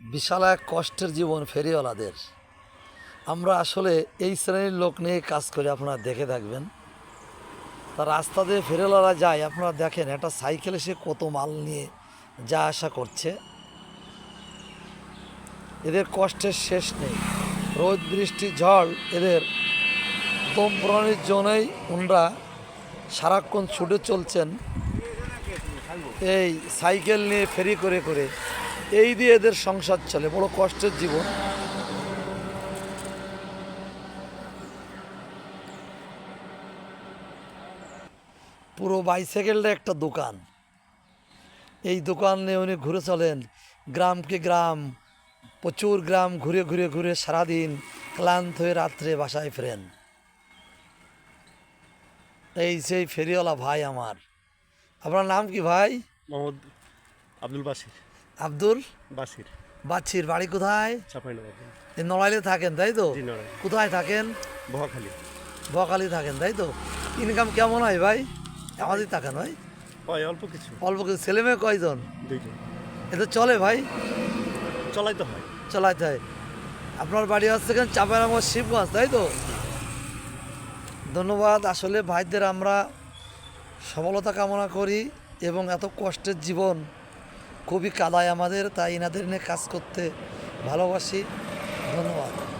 বিশাল এক কষ্টের জীবন ফেরিওয়ালাদের আমরা আসলে এই শ্রেণির লোক নিয়ে কাজ করে, আপনারা দেখে থাকবেন। তা রাস্তা দিয়ে ফেরিওয়ালারা যায়, আপনারা দেখেন একটা সাইকেলে সে কত মাল নিয়ে যা আসা করছে। এদের কষ্টের শেষ নেই। রোদ, বৃষ্টি, ঝড়, এদের দম প্রাণীর জন্যই ওনরা সারাক্ষণ ছুটে চলছেন। এই সাইকেল নিয়ে ফেরি করে করে এই দিয়ে এদের সংসার চলে, বড় কষ্টের জীবন। পুরো বাইসাইকেলটা একটা দোকান। এই দোকান উনি ঘুরে চলেন। গ্রামকে গ্রাম, প্রচুর গ্রাম ঘুরে ঘুরে ঘুরে সারাদিন ক্লান্ত হয়ে রাত্রে বাসায় ফেরেন। এই সেই ফেরিওয়ালা ভাই আমার। আপনার নাম কি ভাই? মোহাম্মদ আব্দুল বাসির আব্দুল বাসির। বাচ্চির বাড়ি কোথায়? নড়াইলে থাকেন তাই তো? কোথায় থাকেন? বহাখালী। বকালি থাকেন তাই তো? ইনকাম কেমন হয় ভাই? আমাদের থাকেন ভাই হয় অল্প কিছু। অল্প কিছু। ছেলে মেয়ে কয়জন? দুইজন। এতে চলে ভাই। চলাইতে হয়। চালাইতে হয়। আপনার বাড়ি হচ্ছে এখানে চাপাইনগর শিবগঞ্জ তাই তো? ধন্যবাদ। আসলে ভাইদের আমরা সফলতা কামনা করি এবং এত কষ্টের জীবন খুবই কালায় আমাদের তাই এনাদের নিয়ে কাজ করতে ভালোবাসি। ধন্যবাদ।